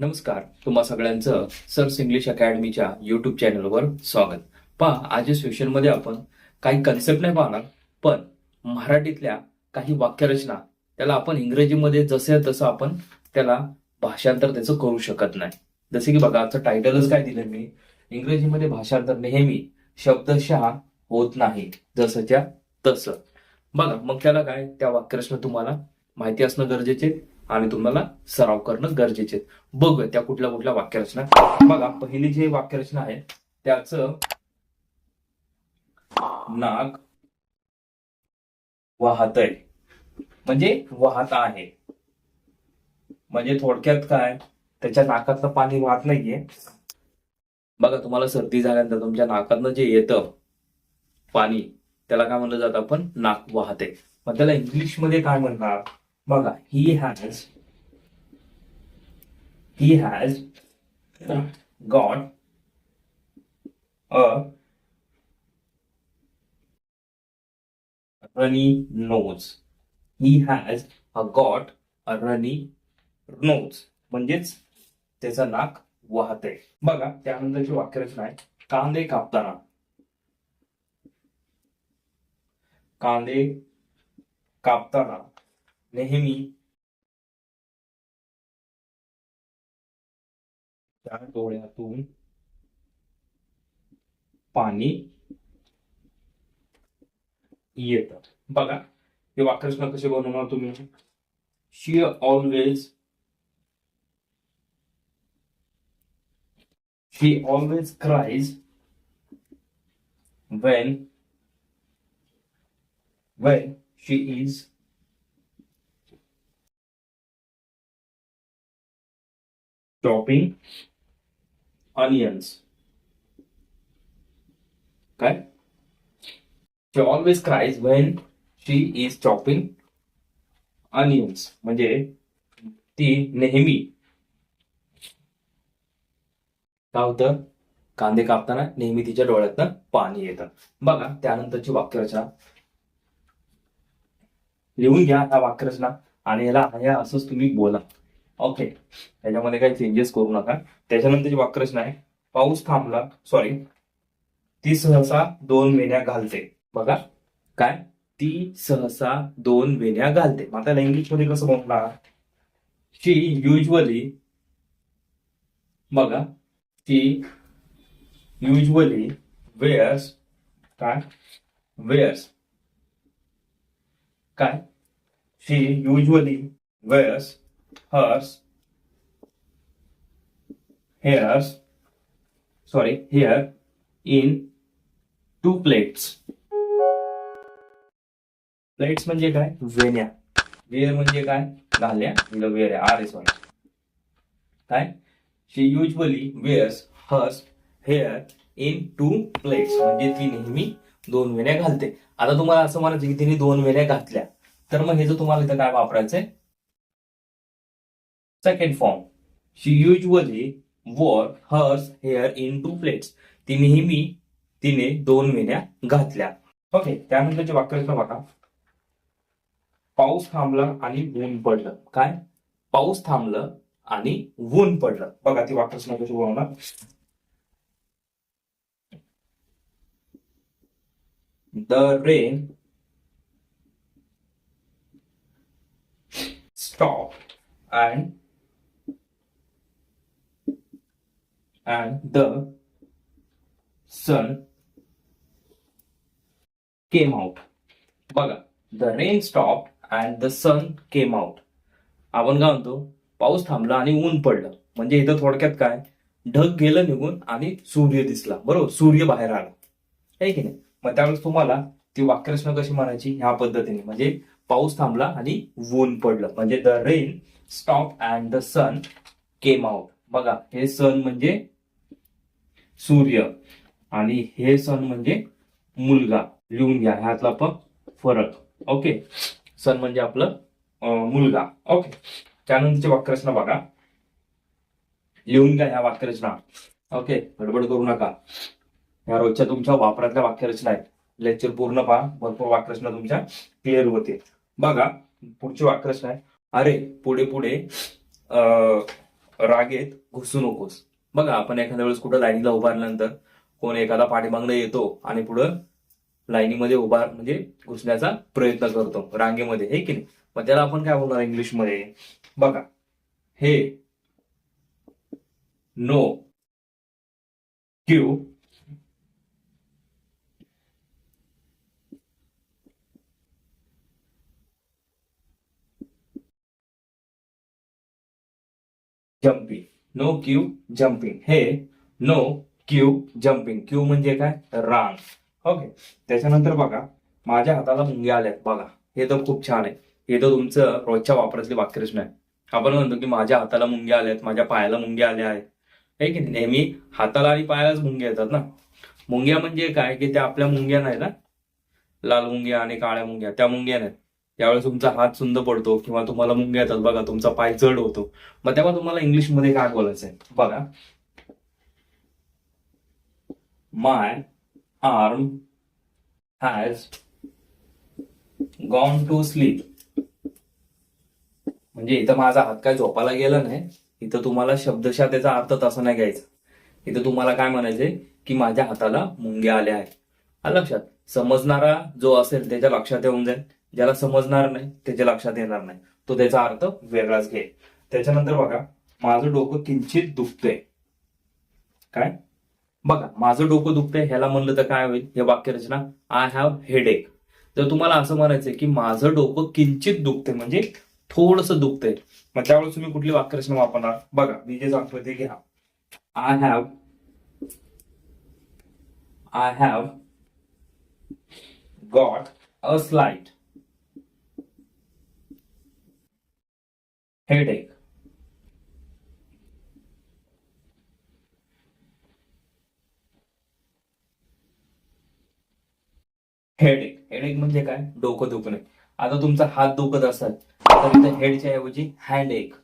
नमस्कार तुम्हा सगळ्यांचं सर्स इंग्लिश अकॅडमीच्या युट्यूब चॅनलवर स्वागत. पहा आज सेशनमध्ये आपण काही कन्सेप्ट नाही पाहणार पण मराठीतल्या काही वाक्यरचना त्याला आपण इंग्रजीमध्ये जसे तसं आपण त्याला भाषांतर त्याचं करू शकत नाही. जसे की बघा आजचं टायटलच काय दिलं मी? इंग्रजीमध्ये भाषांतर नेहमी शब्दशः होत नाही जसंच्या तसं. बघा मग त्याला काय त्या वाक्यरचना तुम्हाला माहिती असणं गरजेचे आणि तुम्हाला सराव करणं गरजेचे बघ त्या कुठल्या कुठल्या वाक्यरचना. बघा पहिली जी वाक्यरचना आहे त्याच नाक वाहतय. म्हणजे वाहत आहे. म्हणजे थोडक्यात काय? त्याच्या नाकातलं पाणी वाहत नाहीये. बघा तुम्हाला सर्दी झाल्यानंतर तुमच्या नाकातनं जे येतं पाणी त्याला काय म्हणलं जातं आपण? नाक वाहते मग त्याला इंग्लिशमध्ये काय म्हणणार बघा he has he has got a runny nose he has a got a runny nose म्हणजेच त्याचं नाक वाहते. बघा त्यानंतरची वाक्यरचना आहे कांदे कापताना. कांदे कापताना. नेहमी त्या डोळ्यातून पाणी येत. बघा हे वाक्यरचना कसे बनवणार तुम्ही? She always she always cries when when she is chopping onions. काय? She always cries when she is chopping onions. म्हणजे ती नेहमी. काय होतं? कांदे कापताना नेहमी तिच्या डोळ्यातनं पाणी येतं. बघा त्यानंतरची वाक्यरचना. लिहून घ्या ह्या वाक्यरचना आणि याला आहे असंच तुम्ही बोला. ओके त्याच्यामध्ये काही चेंजेस करू नका. त्याच्यानंतरची वाक्यरचना आहे पाऊस थांबला सॉरी ती सहसा दोन वेण्या घालते. बघा. काय? ती सहसा दोन वेण्या घालते. मग आता इंग्लिशमध्ये कसं म्हणणार शी युजली बघा. ती युजली वेअर्स काय? वेअर्स काय? She usually wears hers. Hairs sorry hair in two plates. Plates म्हणजे काय? वेण्या. वेअर म्हणजे काय? घाल्या. आहे. आर एस काय? She usually wears hers hair in two plates म्हणजे ती नेहमी दोन वेण्या घालते. आता तुम्हाला असं म्हणायचं की तिने दोन वेण्या घातल्या. तर मग हे जर तुम्हाला इथं काय वापरायचंय? Second form she usually wore hers hair in two plates ती नेहमी तिने दोन वेण्या घातल्या. ओके त्यानंतरचे वाक्यरचना बघा. पाऊस थांबला आणि ऊन पडलं. काय? पाऊस थांबलं आणि ऊन पडलं. बघा ती वाक्यरचना कशी बोलवणार? The rain stop and and the sun came out. बघा the rain stop and the sun came out आपण काय म्हणतो पाऊस थांबला आणि ऊन पडलं. म्हणजे इथं थोडक्यात काय? ढग गेलं निघून आणि सूर्य दिसला. बरोबर? सूर्य बाहेर आला. आहे की नाही? मग त्यावेळेस तुम्हाला ती वाक्यरचना कशी म्हणायची? ह्या पद्धतीने. म्हणजे पाऊस थांबला आणि ऊन पडलं. म्हणजे the rain stop and the sun came out बघा हे सन म्हणजे सूर्य आणि हे सण म्हणजे मुलगा. लिहून घ्या ह्यातला पण फरक. ओके? सण म्हणजे आपलं मुलगा. ओके? त्यानंतरची वाक्यरचना बघा. लिहून घ्या ह्या वाक्यरचना ओके? गडबड करू नका. ह्या रोजच्या तुमच्या वापरातल्या वाक्यरचना आहेत. लेक्चर पूर्ण पहा. भरपूर वाक्यरचना तुमच्या क्लिअर होते. बघा पुढची वाक्यरचना आहे. अरे पुढे पुढे अं, रागेत घुसू नकोस. बघा आपण एखाद्या वेळेस कुठं लाईनीला उभारल्यानंतर कोण एखादा पाठीमागणं येतो आणि पुढं लाईनीमध्ये उभा म्हणजे घुसण्याचा प्रयत्न करतो रांगेमध्ये हे की नाही? मग त्याला आपण काय बोलणार इंग्लिशमध्ये? बघा हे no queue jumping no queue jumping हे नो क्यू जम्पिंग क्यू म्हणजे काय? रांग ओके त्याच्यानंतर बघा माझ्या हाताला मुंग्या आल्यात. बघा हे तर खूप छान आहे. हे तर तुमचं रोजच्या वापरातली वाक्यरचना आहे. आपण म्हणतो की माझ्या हाताला मुंग्या आल्यात माझ्या पायाला मुंग्या आल्या आहेत. हे की नेहमी हाताला आणि पायालाच मुंग्या येतात ना? मुंग्या म्हणजे काय? की त्या आपल्या मुंग्या नाही ना? लाल मुंग्या आणि काळ्या मुंग्या त्या मुंग्या नाहीत. त्यावेळेस तुमचा हात सुंद पडतो किंवा तुम्हाला मुंग्या येतात बघा तुमचा पाय जड होतो. मग तेव्हा तुम्हाला इंग्लिशमध्ये काय बोलायचं आहे? बघा. My arm has gone to sleep म्हणजे इथं माझा हात काय झोपायला गेला नाही इथं तुम्हाला शब्दशः त्याचा अर्थ तसा नाही घ्यायचा. इथं तुम्हाला काय म्हणायचंय की माझ्या हाताला मुंग्या आल्या आहेत. लक्षात. समजणारा जो असेल त्याच्या लक्षात येऊन जाईल. ज्याला समजणार नाही त्याच्या लक्षात येणार नाही. तो त्याचा अर्थ वेगळाच घे. त्याच्यानंतर बघा माझं डोकं किंचित दुखतंय. काय? बघा माझं डोकं दुखतंय ह्याला म्हणलं तर काय होईल? हे वाक्यरचना आय हॅव हेडेक तर तुम्हाला असं म्हणायचंय की माझं डोकं किंचित दुखतंय म्हणजे थोडस दुखतंय. मग त्यावेळेस तुम्ही कुठली वाक्यरचना वापरणार? बघा मी जे सांगतोय ते घ्या. I have I have got a slight headache. Headache. Headache म्हणजे काय? डोकं दुखणे. आता तुमचा हात दुखत असेल तर इथे हेडच्या ऐवजी हँड एक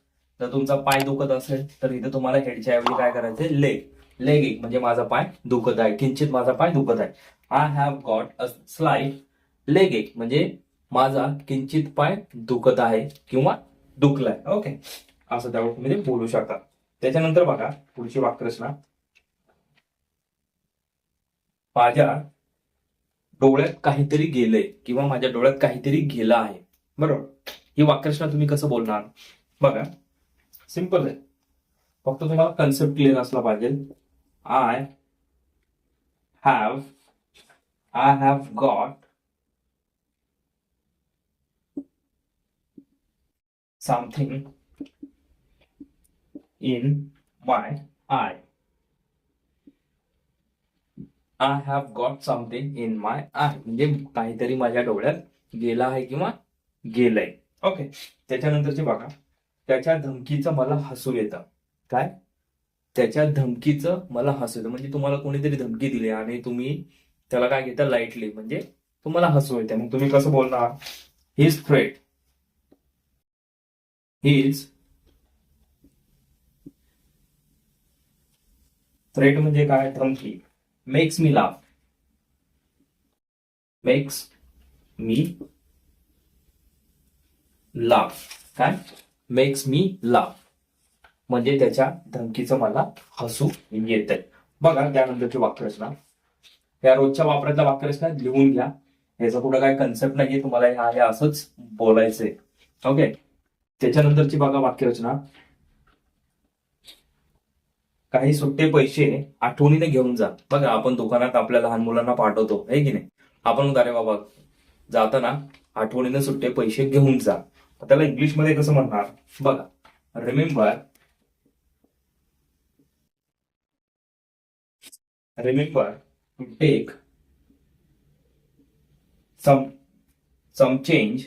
जर तुमचा पाय दुखत असेल तर इथं तुम्हाला हेडच्या ऐवजी काय करायचं लेग लेग एक म्हणजे माझा पाय दुखत आहे. किंचित माझा पाय दुखत आहे. I have got a slight leg एक म्हणजे माझा किंचित पाय दुखत आहे किंवा दुखलाय. ओके असं त्यावर तुम्ही ते बोलू शकता. त्याच्यानंतर बघा पुढची वाक्यरचना माझ्या डोळ्यात काहीतरी गेलंय किंवा माझ्या डोळ्यात काहीतरी गेलं आहे. बरोबर? ही वाक्यरचना तुम्ही कसं बोलणार? बघा. सिंपल आहे. फक्त तुम्हाला कन्सेप्ट क्लिअर असला पाहिजे. I have I have got something in my eye. I have got something in my eye. म्हणजे काहीतरी माझ्या डोळ्यात गेला आहे किंवा गेलंय. ओके त्याच्यानंतरचे बघा. त्याच्या धमकीचं मला हसू येतं. काय? त्याच्या धमकीचं मला हसू येतं. म्हणजे तुम्हाला कोणीतरी धमकी दिली आणि तुम्ही त्याला काय घेता लाईटली म्हणजे तुम्हाला हसू येते. मग तुम्ही कसं बोलणार? हिज थ्रेट is थ्रेट म्हणजे काय? धमकी makes me laugh makes me laugh काय? मेक्स मी लाफ म्हणजे त्याच्या धमकीचं मला हसू येत आहे बघा त्यानंतरची वाक्यरचना या रोजच्या वापरातल्या वाक्यरचना लिहून घ्या. याचा कुठं काय कन्सेप्ट नाहीये. तुम्हाला हे असंच बोलायचंय. ओके त्याच्यानंतरची बघा वाक्यरचना. काही सुट्टे पैसे आठवणीने घेऊन जा. बघा आपण दुकानात आपल्या लहान मुलांना पाठवतो हे की नाही? आपण अरे बाबा जाताना आठवणीने सुट्टे पैसे घेऊन जा. त्याला इंग्लिशमध्ये कसं म्हणणार? बघा remember remember take some some change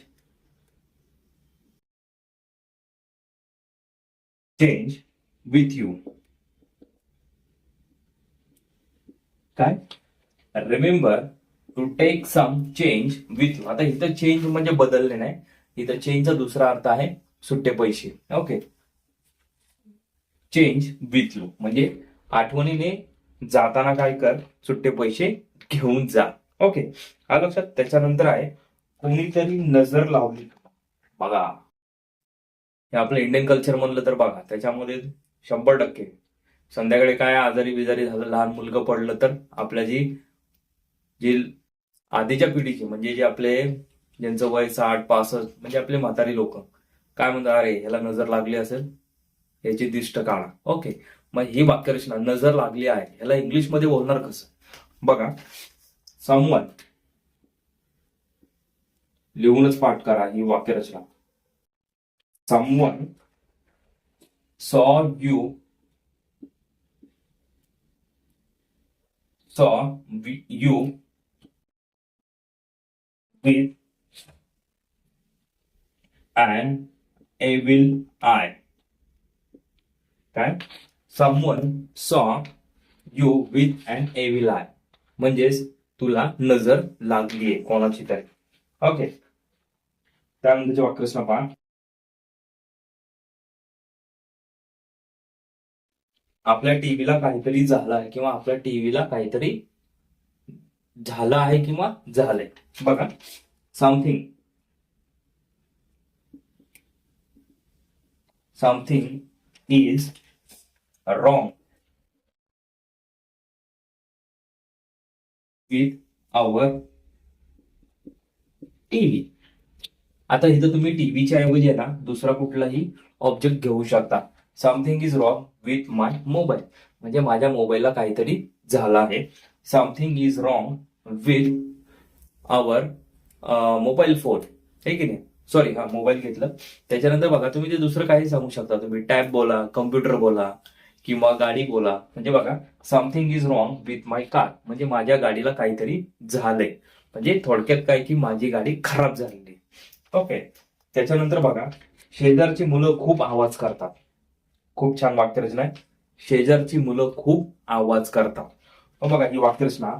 change with you काय? Remember to take some change with you आता इथं चेंज म्हणजे बदलले नाही. इथं चेंजचा दुसरा अर्थ आहे सुट्टे पैसे. ओके चेंज विथ यू म्हणजे आठवणीने जाताना काय कर सुट्टे पैसे घेऊन जा. ओके हा लक्षात. त्याच्यानंतर आहे कोणीतरी नजर लावली. बघा. हे आपलं इंडियन कल्चर म्हणलं तर बघा त्याच्यामध्ये शंभर टक्के. संध्याकाळी काय आजारी बिजारी झालं लहान मुलगा पडलं तर आपल्या जी जी आधीच्या पिढीची म्हणजे जे आपले ज्यांचं वय साठ पासष्ट म्हणजे आपले म्हातारी लोक काय म्हणतात अरे ह्याला नजर लागली असेल याची दिष्ट काढा. ओके मग ही वाक्यरचना नजर लागली आहे. ह्याला इंग्लिशमध्ये बोलणार कसं? बघा समवन लिहूनच पाठ करा ही वाक्यरचना. Someone saw you saw you with an evil eye. काय someone saw you with an evil eye. म्हणजेच तुला नजर लागलीये कोणाची तरी ओके त्यानंतरचे वाक्यरचना पहा आपल्या टीव्हीला काहीतरी झालं आहे किंवा आपल्या टीव्हीला काहीतरी झालं आहे किंवा झालंय. बघा. Something something is wrong with our TV आता इथं तुम्ही टीव्हीच्या ऐवजी ना दुसरा कुठलाही ऑब्जेक्ट घेऊ शकता. Something is wrong with my mobile म्हणजे माझ्या मोबाईलला काहीतरी झालं आहे. Something is wrong with our mobile phone हे की नाही? सॉरी हा मोबाईल घेतलं. त्याच्यानंतर बघा तुम्ही ते दुसरं काही सांगू शकता तुम्ही टॅब बोला कम्प्युटर बोला किंवा गाडी बोला. म्हणजे बघा something is wrong with my car म्हणजे माझ्या गाडीला काहीतरी झालंय. म्हणजे थोडक्यात काय की माझी गाडी खराब झालेली ओके त्याच्यानंतर बघा शेजारची मुलं खूप आवाज करतात. खूप छान वाक्यरचना आहे. शेजारची मुलं खूप आवाज करतात. बघा ही वाक्यरचना.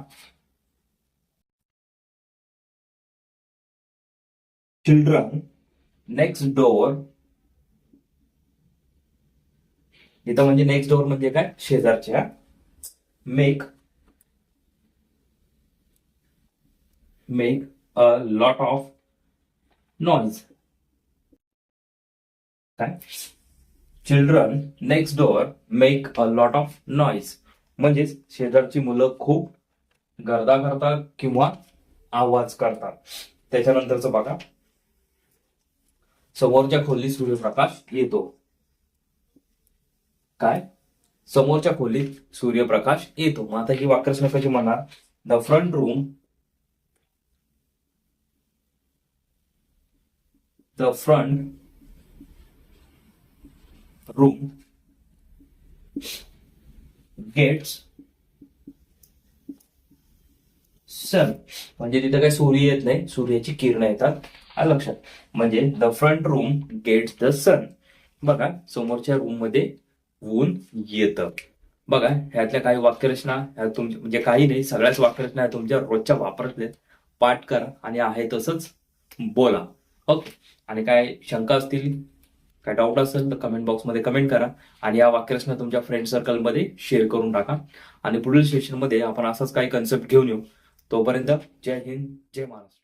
चिल्ड्रन नेक्स्ट डोअर इथं म्हणजे नेक्स्ट डोअर म्हणजे काय? शेजारच्या. Make make a lot of noise काय? Children next door make a lot of noise म्हणजेच शेजारची मुलं खूप गर्दा करतात किंवा आवाज करतात. त्याच्यानंतरच बघा. समोरच्या खोलीत सूर्यप्रकाश येतो. काय? समोरच्या खोलीत सूर्यप्रकाश येतो. मग आता ही वाक्यरचना कशी म्हणणार the front room the front room gets sun म्हणजे तिथं काही सूर्य येत नाही. सूर्याची किरण येतात. हा लक्षात. म्हणजे the front room gets the sun बघा समोरच्या रूममध्ये ऊन येतं. बघा ह्यातल्या काही वाक्यरचना ह्या तुमच्या म्हणजे काही नाही सगळ्याच वाक्यरचना ह्या तुमच्या रोजच्या वापरातल्या पाठ करा आणि आहे तसंच बोला. ओके. आणि काय शंका असतील? काय डाऊट असेल तर कमेंट बॉक्समध्ये कमेंट करा आणि या वाक्यरचना तुमच्या फ्रेंड सर्कलमध्ये शेअर करून टाका. आणि पुढील सेशनमध्ये आपण असाच काही कन्सेप्ट घेऊन येऊ. तोपर्यंत जय हिंद जय महाराष्ट्र.